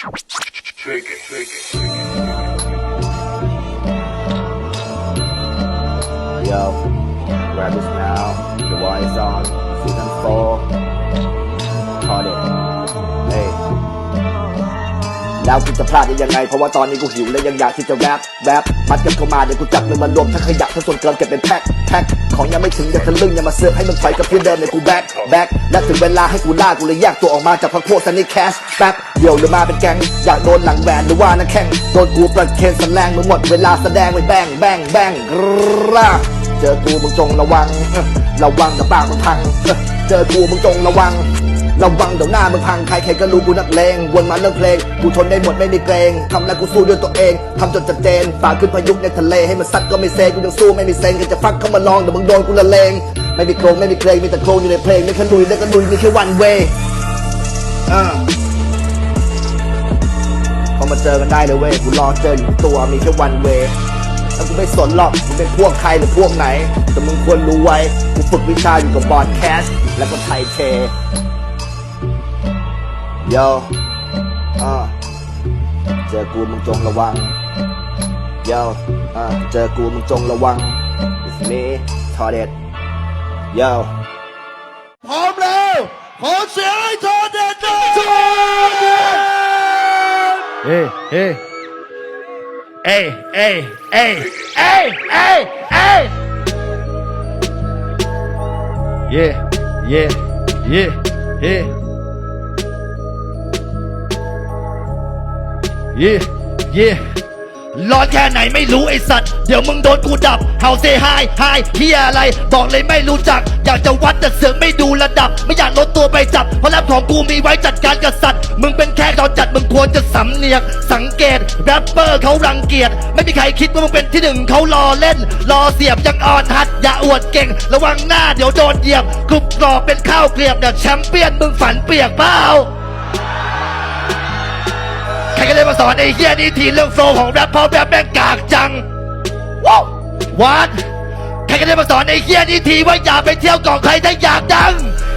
Yo, grab this now. The war is on. แล้วกูจะพลาดได้ยังไง เพราะว่าตอนนี้กูหิวและยังอยากที่จะแรปแรปมัดกันเข้ามาเดี๋ยวกูจับมึงมารวมทั้งขยะทั้งส่วนเกินเก็บเป็นแพ็คแพ็คของยังไม่ถึงอย่าทะลึ่งอย่ามาเสือกให้มึงไฟกับที่เดิมเนี่ยกูแบ็คแบ็คและถึงเวลาให้กูล่ากูเลยแยกตัวออกมาจากพักพวกซันนี่แคชแป๊บเดี่ยวหรือมาเป็นแก๊งอยากโดนหลังแหวนหรือว่านักแข่งโดนกูประเคนสแรงมึงหมดเวลาแสดงไปแบงแบงแบงราเจอกูมึงจงระวัง ระวังเดี๋ยวปากมึงพัง เจอกูมึงจงระวัง ระวังเดี๋ยวหน้ามึงพังใครใครก็รู้กูนักเลงวนมาเรื่องเพลงกูทนได้หมดไม่มีเกรงทำแล้วกูสู้ด้วยตัวเองทำจนจัดเจนฝ่าขึ้นพายุในทะเลให้มันซัดก็ไม่เซกูยังสู้ไม่มีเซนก็จะฟักเข้ามาลองเดี๋ยวมึงโดนกูละเลงไม่มีโครงไม่มีเกรงมีแต่โครงอยู่ในเพลงไม่แค่ลุยได้ก็ลุยมีแค่วันเวอ่าพอมาเจอกันได้เลยเว้ยกูรอเจออยู่ตัวมีแค่วันเวแล้วกูไม่สนหรอกมึงเป็นพวกใครหรือพวกไหน แต่มึงควรรู้ไว้ กูฝึกวิชาอยู่กับบอลแคส แล้วก็ไทยเท โยอ่าเจอกูมึงจงระวังโยอ่าเจอกูมึงจงระวัง it's me ทอเด็ดโยพร้อมแล้ว ขอเสียงให้ทอเด็ดด้วยทอเด็ด Hey, hey. Hey, hey, hey, hey, hey, hey. Yeah, yeah, yeah, yeah. Yeah, yeah. ร้อนแค่ไหนไม่รู้ไอสัตว์ เดี๋ยวมึงโดนกูดับเฮาเซไฮไฮเฮียอะไร บอกเลยไม่รู้จัก อยากจะวัดแต่เสือกไม่ดูระดับ ไม่อยากลดตัวไปจับ เพราะแรปของกูมีไว้จัดการกับสัตว์ มึงเป็นแค่ตอนจัดมึงควรจะสำเนียก สังเกตแรปเปอร์เขารังเกียจ ไม่มีใครคิดว่ามึงเป็นที่หนึ่งเขารอเล่น รอเสียบยังอ่อนหัด อย่าอวดเก่ง ระวังหน้าเดี๋ยวโดนเหยียบกรุบกรอบเป็นข้าวเกลียบแบบแชมเปี้ยนมึงฝันเปียกเปล่า ใครก็เลยมาสอนไอ้เฮียนี่ทีเรื่องโฟล์ของแรปเพราะแรปแม่งกากจังว้าววัดใครก็ได้มาสอนไอ้เฮียนี่ทีว่าอย่าไปเที่ยวก่อนใครถ้าอยากดัง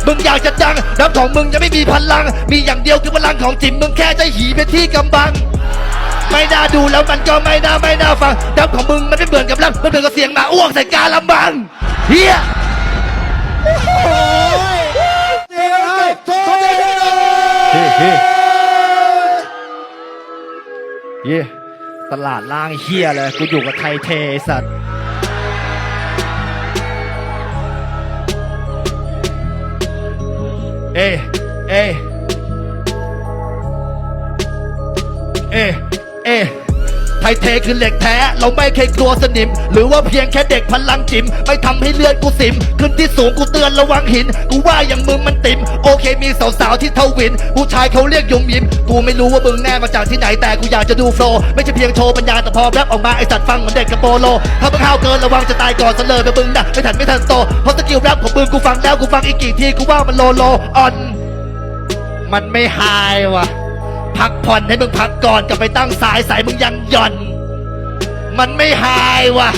มึงอยากจะดังน้ำของมึงยังไม่มีพลัง มีอย่างเดียวคือพลังของจิตมึงแค่จะหีเป็นที่กำบังไม่น่าดูแล้วมันก็ไม่น่าไม่น่าฟังน้ำของมึงมันไม่เหมือนกับแรปมันเหมือนกับเสียงหมาอ้วกใส่กาลำบังเฮียเสียงให้ทอเด็ดด้วย ย่ตลาดล่างเฮียเลย กูอยู่กับไทยเทสัตว์เอเอเอเอ ไทยเทคือเหล็กแท้ เราไม่เคยกลัวสนิม หรือว่าเพียงแค่เด็กพลังจิมไม่ทำให้เลือดกูสิม ขึ้นที่สูงกูเตือนระวังหิน กูว่าอย่างมึงมันติม โอเคมีสาวๆที่เทวิน ผู้ชายเขาเรียกยมยิ้ม กูไม่รู้ว่ามึงแน่มาจากที่ไหนแต่กูอยากจะดูโฟล์ไม่ใช่เพียงโชว์ปัญญาแต่พอแรปออกมาไอสัตว์ฟังเหมือนเด็กกับโปโล ถ้ามึงห้าวเกินระวังจะตายก่อนเสลอไปมึงนะไม่ทันไม่ทันโตเพราะสกิลแรปของมึงกูฟังแล้วกูฟังอีกกี่ทีกูว่ามันโลโลออนมันไม่หายว่ะ พักผ่อนให้มึงพักก่อนกลับไปตั้งสายสายมึงยังหย่อน มันไม่หายว่ะ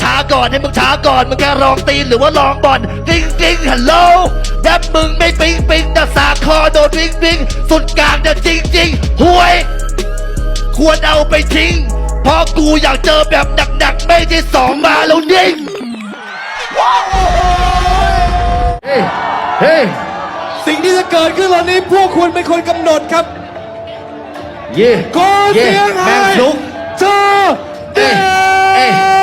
ช้าก่อนให้มึงช้าก่อนมึงแค่ลองตีนหรือว่าลองบอลกิ้งกิ้งฮัลโหลแรปมึงไม่ปิ๊งปิ๊งแต่สาคอโดนวิ่งวิ่งสุดกลางเนี่ยจริงจริงห่วย ควรเอาไปทิ้งเพราะกูอยากเจอแบบหนักๆไม่ใช่สองมาแล้วนิ่งเฮ้ยเฮ้ยสิ่งที่จะเกิดขึ้นตอนนี้พวกคุณเป็นคนกำหนดครับ เย่ขอเสียงแม่ให้งลุกทอเด็ดเอ้ยเอ้ยเอ้ย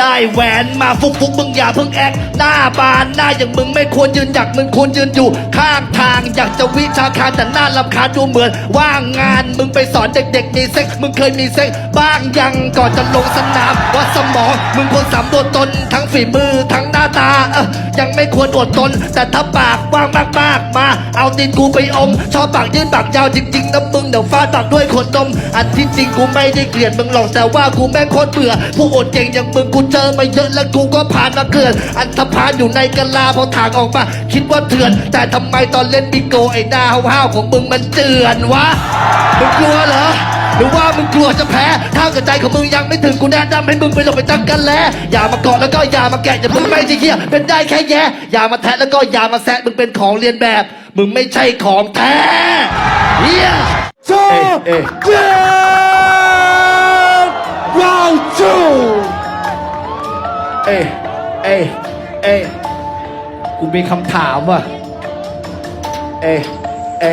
ได้แหวนมาฟุกฟุกมึงอย่าเพิ่งแอคหน้าบานหน้าอย่างมึงไม่ควรยืนหยักมึงควรยืนอยู่ ข้างทางอยากจะวิชาการแต่หน้าลำคาดูเหมือน ว่างงานมึงไปสอนเด็กๆมีเซ็กมึงเคยมีเซ็กบ้างยังก่อนจะลงสนามวัดสมองมึงควรสำรวจตนทั้งฝีมือทั้งหน้าตาเออยังไม่ควรอดทนแต่ถ้าปากว่างมากๆมา เอาตีนกูไปอมชอบปากยื่นปากยาวจริงๆนะมึงเดี๋ยวฟาดปากด้วยขนนมอันที่จริงกูไม่ได้เกลียดมึงหรอกแต่ว่ากูแม่งโคตรเบื่อผู้อดเก่งอย่างมึงกูเจอมาเยอะแล้วกูก็ผ่านมาเกลือน อันธพาลอยู่ในกะลาพอถางออกมา คิดว่าเถื่อน แต่ทำไมตอนเล่นบิโกไอ้หน้าห้าวๆของมึงมันเจือนวะมึงกลัวเหรอหรือว่ามึงกลัวจะแพ้ ถ้าเกิดใจของมึงยังไม่ถึงกูแนะนำให้มึงไปหลบไปจักกันแลอย่ามาเกาะแล้วก็อย่ามาแกะอย่ามึงไม่ใช่เหี้ยเป็นได้แค่แย่อย่ามาแทะแล้วก็อย่ามาแซะมึงเป็นของเรียนแบบ มึงไม่ใช่ของแท้เฮียโชว์เอ๊ะเจ็ดราวจู เอ้เอ้เอ้กูมีคำถามว่ะ เอ้เอ้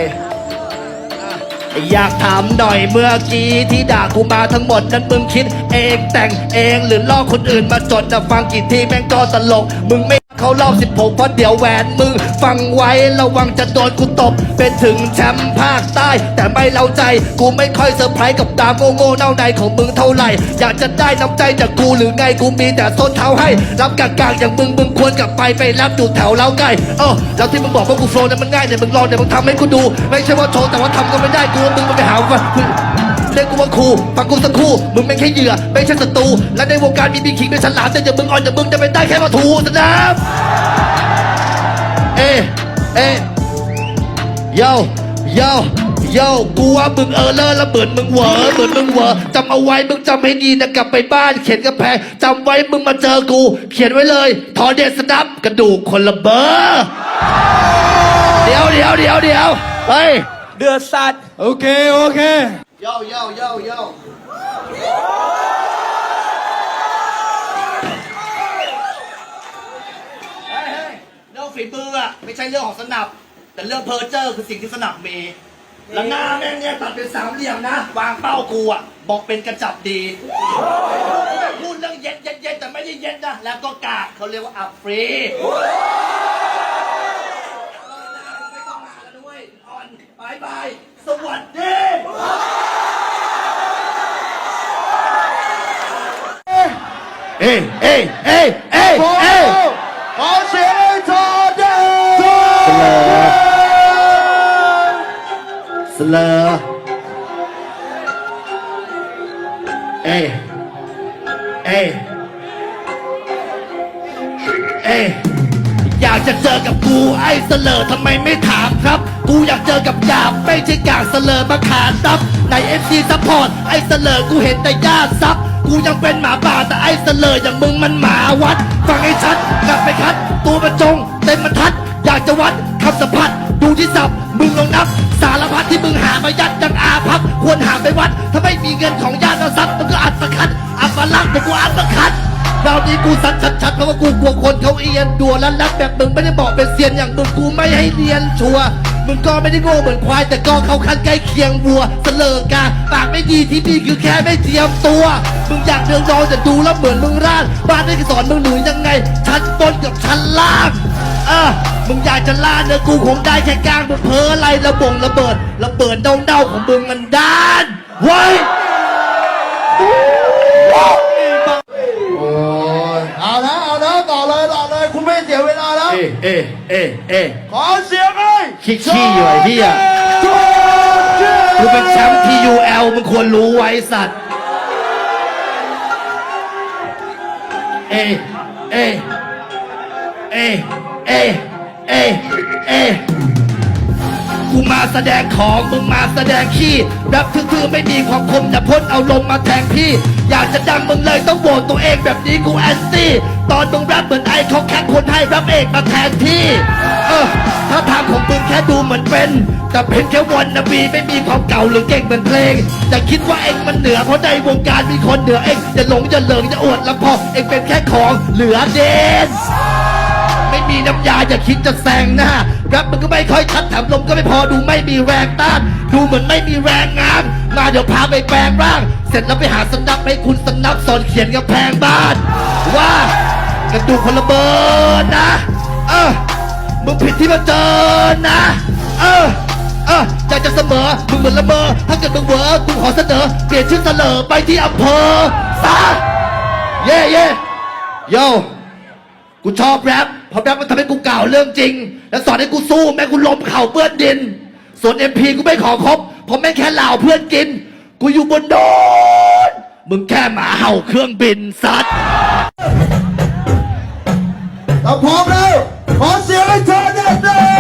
อยากถามหน่อยเมื่อกี้ที่ด่ากูมาทั้งหมดนั้นมึงคิด เองแต่งเองหรือล่อคนอื่นมาจดนะฟังกี่ทีแม่งก็ตลก มึงไม่ เขารอบ16เพราะเดี๋ยวแหวนมึง ฟังไว้ระวังจะโดนกูตบ เป็นถึงแชมป์ภาคใต้ แต่ไม่เล่าใจ กูไม่ค่อยเซอร์ไพรส์กับดามโง่ๆเน่าในของมึงเท่าไหร่ อยากจะได้น้ำใจจากกูหรือไงกูมีแต่ส้นเท้าให้ รับกากๆอย่างมึงมึงควรกลับไปไปรับอยู่แถวเล้าไก่เออแล้วที่มึงบอกว่ากูโฟล์เนี่ยมันง่ายเนี่ยมึงลองเนี่ยมึงทำให้กูดู ไม่ใช่ว่าโชว์แต่ว่าทำก็ไม่ได้กูว่ามึงมันไปหาว่า เรียกกูว่าครูฟังกูสักครู่มึงเป็นแค่เหยื่อไม่ใช่ศัตรูและในวงการมีบีคิงเป็นฉลามแต่อย่ามึงอ่อนอย่ามึงจะเป็นได้แค่มาถูสนามเอ้เอ้โยโยโยกูว่ามึงเออเลอร์ละเหมือนมึงเหวอเหมือนมึงเหวอจำเอาไว้มึงจำให้ดีนะกลับไปบ้านเขียนกระแพงจำไว้มึงมาเจอกู เขียนไว้เลยทอเดสนับกระดูกคนละเบอร์เดี๋ยวเดี๋ยวเดี๋ยวเดี๋ยวเฮ้ย เดือดสัตว์โอเค โอเค โยโยโยโยเฮ้ยเฮ้ยเรื่องฝีมืออะไม่ใช่เรื่องของสนับ แต่เรื่องเพอร์เจอร์คือสิ่งที่สนับมี แล้วหน้าแม่งเนี่ยตัดเป็นสามเหลี่ยมนะ วางเป้ากูอะบอกเป็นกระจับดี พูดเรื่องเย็ดเย็ดเย็ดแต่ไม่ได้เย็ดนะ แล้วก็กากเขาเรียกว่าอับฟรีไม่ต้องมาแล้วด้วยอ่อนบายบาย สวัสดี เอ้ยเอ้ยเอ้ยเอ้ยพร้อมเอ้แล้ยวขอเสียงให้โชว์เด็ดสเลอเอ้ยเอ้ยเอ้ยอยากจะเจอกับกูไอ้เสลอทำไมไม่ถามครับ กูอยากเจอกับยาบไม่ใช่กากเสลอมาขาดซับในเอฟซีซัพพอร์ตไอ้เสลอกูเห็นแต่ญาติซับ กูยังเป็นหมาป่าแต่ไอ้เสลออย่างมึงมันหมาวัด ฟังให้ชัดกลับไปคัด ตัวประจงเต็มบรรทัด อยากจะวัดคำสัมผัสดูที่สับมึงลองนับ สารพัดที่มึงหามายัดดังอาพับ ควรหาไปวัด ถ้าไม่มีเงินของญาติมาซับมึงก็อัดประคัดอัปลักแต่กูอัดประคัดคราวนี้กูสัดชัดๆเพราะว่ากูกลัวคนเขาเอียนดัวและรักแบบมึงไม่ได้บอกเป็นเซียนอย่างมึงกูไม่ให้เรียนชัวร์ มึงก็ไม่ได้โง่เหมือนควาย แต่ก็เข้าขั้นใกล้เคียงวัวเสลอกาปากไม่ดีที่นี่คือแค่ไม่เตรียมตัว มึงอยากเดือดร้อนจะดูแล้วเหมือนมึงร่านบ้านได้สอนมึงหนูยังไง ชั้นบนกับชั้นล่างเออมึงอยากจะล่าเนื้อกูคงได้แค่กลางมึงเพ้ออะไรระบงระเบิดระเบิดเด้าๆของมึงมันด้านไว้ เอ๊ะเอ๊ะเอ๊ะเอ๊ะขอเสียงให้ขี้ขี้อยู่ไอ้เหี้ยโชว์เด็ดกูเป็นแชมป์ TUL มึงควรรู้ไว้สัตว์เอยเอยเอยเอยเอยเอยกูมาแสดงของมึงมาแสดงขี้รับทื่อๆไม่มีความคมอย่าพ่นเอาลมมาแทงพี่ อยากจะดังมึงเลยต้องโหวตตัวเองแบบนี้กูแอนตี้ตอนมึงรับเหมือนไอ้ เอกมาแทนที่เออถ้าทางของมึงแค่ดูเหมือนเป็น แต่เป็นแค่วันนบีไม่มีความเก่าหรือเก่งเหมือนเพลงจะคิดว่าเองมันเหนือเพราะในวงการมีคนเหนือเองจะหลงจะเหลิงจะอวดละพอเองเป็นแค่ของเหลือเด่นไม่มีน้ำยาอย่าคิดจะแซงหน้าแรปมันก็ไม่ค่อยชัดแถมลมก็ไม่พอดูไม่มีแรงต้าน ดูเหมือนไม่มีแรงงานมาเดี๋ยวพาไปแปลงร่าง เสร็จแล้วไปหาสนับให้คุณสนับสอนเขียนกับแพงบ้าน ว่า กระดูกคนละเบิดนะ เออมึงผิดที่มาเจอนะ เออเอออยากจะเสมอมึงเหมือนละเมอถ้าเกิดมึงเวอกูขอเสนอเปลี่ยนชื่อเสลอไปที่อำเภอซะเย่เย่โยกูชอบแรปเพราะแรปมันทำให้กูกล่าวเรื่องจริง และสอนให้กูสู้แม้กูล้มเข่าเปื้อนดิน ส่วนเอ็มพีกูไม่ขอคบเพราะแม่งแค่เหล่าเพื่อนกิน กูอยู่บนโดนมึงแค่หมาเห่าเครื่องบินซัด ถ้าพร้อมแล้วขอเสียงให้เธอแด็ด